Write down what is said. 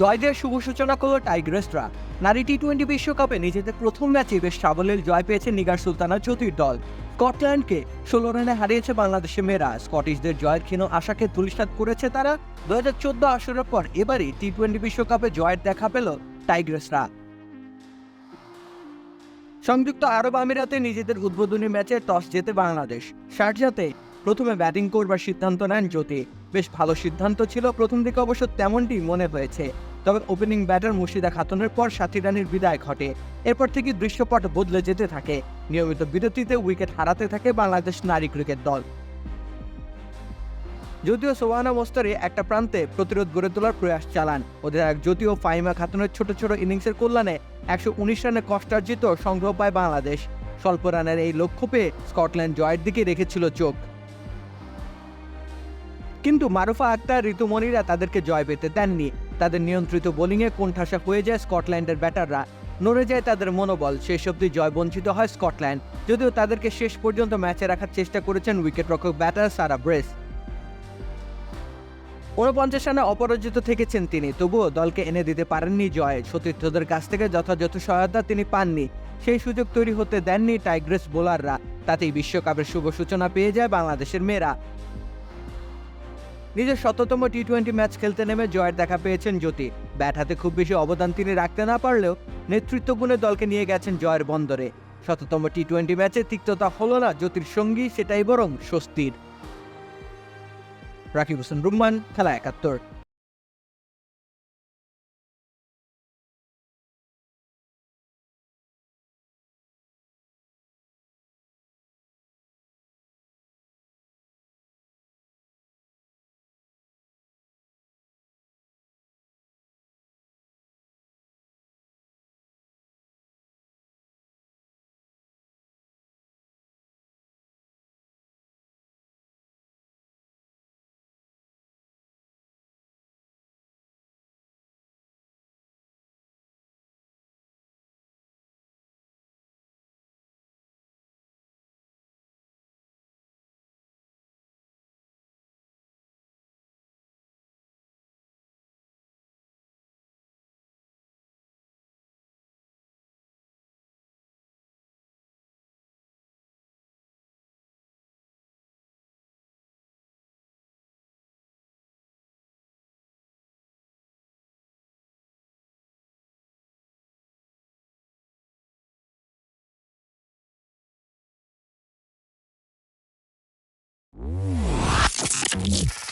জয় দিয়ে শুভ সূচনা করল টাইগ্রেসরা নারী টি টোয়েন্টি বিশ্বকাপে নিজেদের প্রথম ম্যাচে বেশ সাবলীল জয় পেয়েছে নিগার সুলতানা জ্যোতির দল। স্কটল্যান্ডকে ষোলো রানে হারিয়েছে বাংলাদেশের মেয়েরা। স্কটিশদের জয়ের ক্ষীণ আশাকে ধূলিসাৎ করেছে তারা। দু হাজার চোদ্দ আসরের পর এবারই টি টোয়েন্টি বিশ্বকাপে জয়ের দেখা পেল টাইগ্রেসরা সংযুক্ত আরব আমিরাতে নিজেদের উদ্বোধনী ম্যাচে টস জেতে বাংলাদেশ। শারজাতে প্রথমে ব্যাটিং করবার সিদ্ধান্ত নেন জ্যোতি। বেশ ভালো সিদ্ধান্ত ছিল, প্রথম দিকে অবশ্য তেমনটি মনে হয়েছে। তবে ওপেনিং ব্যাটার মুর্শিদা খাতুনের পর সাথী রানীর বিদায় ঘটে। এরপর থেকে দৃশ্যপট বদলে যেতে থাকে। নিয়মিত বিরতিতে উইকেট হারাতে থাকে বাংলাদেশ নারী ক্রিকেট দল। যদিও সোহানা মোস্তারি একটা প্রান্তে প্রতিরোধ গড়ে তোলার প্রয়াস চালান। অধিনায়ক যদিও ফাইমা খাতুনের ছোট ছোট ইনিংসের কল্যাণে একশো উনিশ রানে কষ্টার্জিত সংগ্রহ পায় বাংলাদেশ। স্বল্প রানের এই লক্ষ্য পেয়ে স্কটল্যান্ড জয়ের দিকে রেখেছিল চোখ। কিন্তু মারুফা আক্তার, ঋতুমণিরা তাদেরকে জয় পেতে দেননি। তাদের নিয়ন্ত্রিত বোলিংয়ে কোণঠাসা হয়ে যায় স্কটল্যান্ডের ব্যাটাররা। নড়ে যায় তাদের মনোবল। শেষ অবধি জয় বঞ্চিত হয় স্কটল্যান্ড। যদিও তাদেরকে শেষ পর্যন্ত ম্যাচে রাখার চেষ্টা করেছেন উইকেটরক্ষক ব্যাটার সারা ব্রেস। ঊনপঞ্চাশ রানে অপরাজিত থেকেছেন তিনি। তবুও দলকে এনে দিতে পারেননি জয়। সতীর্থদের কাছ থেকে যথাযথ সহায়তা তিনি পাননি। সেই সুযোগ তৈরি হতে দেননি টাইগ্রেস বোলাররা। তাতেই বিশ্বকাপের শুভ সূচনা পেয়ে যায় বাংলাদেশের মেয়েরা। নিজের শততম টি টোয়েন্টি ম্যাচ খেলতে নেমে জয়ের দেখা পেয়েছেন জ্যোতি। ব্যাট হাতে খুব বেশি অবদান তিনি রাখতে না পারলেও নেতৃত্ব গুণে দলকে নিয়ে গেছেন জয়ের বন্দরে। শততম টি টোয়েন্টি ম্যাচে তিক্ততা হলো না জ্যোতির সঙ্গী, সেটাই বরং স্বস্তির। রাকিব হোসেন রুম্মান খেলা একাত্তর। Thank you.